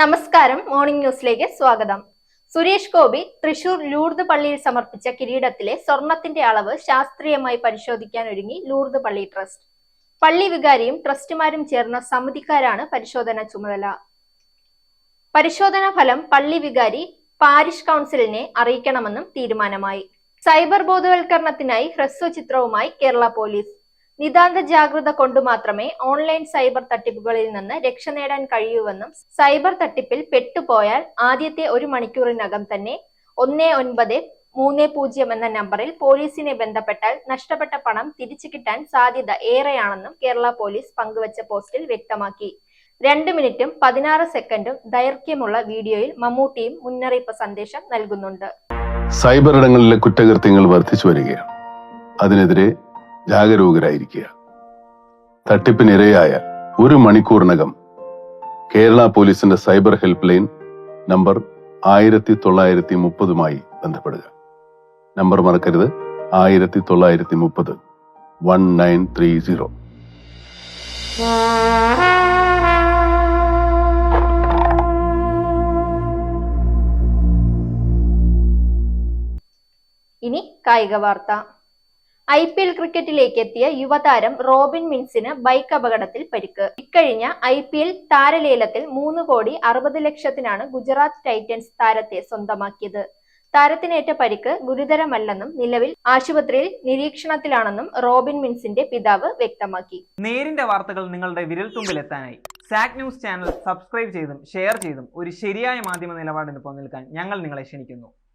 നമസ്കാരം മോർണിംഗ് ന്യൂസിലേക്ക് സ്വാഗതം. സുരേഷ് ഗോപി തൃശൂർ ലൂർദ് പള്ളിയിൽ സമർപ്പിച്ച കിരീടത്തിലെ സ്വർണത്തിന്റെ അളവ് ശാസ്ത്രീയമായി പരിശോധിക്കാൻ ഒരുങ്ങി ലൂർദ് പള്ളി ട്രസ്റ്റ്. പള്ളി വികാരിയും ട്രസ്റ്റുമാരും ചേർന്ന സമിതിക്കാരാണ് പരിശോധന ചുമതല. പരിശോധനാ ഫലം പള്ളി വികാരി പാരിഷ് കൗൺസിലിനെ അറിയിക്കണമെന്നും തീരുമാനമായി. സൈബർ ബോധവൽക്കരണത്തിനായി ഹ്രസ്വചിത്രവുമായി കേരള പോലീസ്. നിതാന്ത ജാഗ്രത കൊണ്ടു മാത്രമേ ഓൺലൈൻ സൈബർ തട്ടിപ്പുകളിൽ നിന്ന് രക്ഷ നേടാൻ കഴിയൂവെന്നും സൈബർ തട്ടിപ്പിൽ പെട്ടുപോയാൽ ആദ്യത്തെ ഒരു മണിക്കൂറിനകം തന്നെ ഒന്ന് ഒൻപത് മൂന്ന് പൂജ്യം എന്ന നമ്പറിൽ പോലീസിനെ ബന്ധപ്പെട്ടാൽ നഷ്ടപ്പെട്ട പണം തിരിച്ചു കിട്ടാൻ സാധ്യത ഏറെയാണെന്നും കേരള പോലീസ് പങ്കുവച്ച പോസ്റ്റിൽ വ്യക്തമാക്കി. രണ്ട് മിനിറ്റും പതിനാറ് സെക്കൻഡും ദൈർഘ്യമുള്ള വീഡിയോയിൽ മമ്മൂട്ടിയും മുന്നറിയിപ്പ് സന്ദേശം നൽകുന്നുണ്ട്. സൈബർ ഇടങ്ങളിലെ കുറ്റകൃത്യങ്ങൾ വർദ്ധിച്ചു വരികയാണ്. അതിനെതിരെ ജാഗരൂകരായിരിക്കുക. തട്ടിപ്പിനിരയായ ഒരു മണിക്കൂറിനകം കേരള പോലീസിന്റെ സൈബർ ഹെൽപ്പ് ലൈൻ നമ്പർ ആയിരത്തി തൊള്ളായിരത്തി മുപ്പതുമായി ബന്ധപ്പെടുക. നമ്പർ മറക്കരുത്. ആയിരത്തി തൊള്ളായിരത്തി മുപ്പത് വൺ നയൻ ത്രീ സീറോ. ഇനി കായിക വാർത്ത. ഐ പി എൽ ക്രിക്കറ്റിലേക്ക് എത്തിയ യുവതാരം റോബിൻ മിൻസിന് ബൈക്ക് അപകടത്തിൽ പരിക്ക്. ഇക്കഴിഞ്ഞ ഐ പി എൽ താരലേലത്തിൽ മൂന്ന് കോടി അറുപത് ലക്ഷത്തിനാണ് ഗുജറാത്ത് ടൈറ്റൻസ് താരത്തെ സ്വന്തമാക്കിയത്. താരത്തിനേറ്റ പരിക്ക് ഗുരുതരമല്ലെന്നും നിലവിൽ ആശുപത്രിയിൽ നിരീക്ഷണത്തിലാണെന്നും റോബിൻ മിൻസിന്റെ പിതാവ് വ്യക്തമാക്കി. നേരിന്റെ വാർത്തകൾ നിങ്ങളുടെ വിരൽത്തുമ്പിലെത്താനായി. സാക് ന്യൂസ് ചാനൽ സബ്സ്ക്രൈബ് ചെയ്തും ഷെയർ ചെയ്തും ഒരു ശരിയായ മാധ്യമ നിലപാടിന് പോകാൻ ഞങ്ങൾ നിങ്ങളെ ക്ഷണിക്കുന്നു.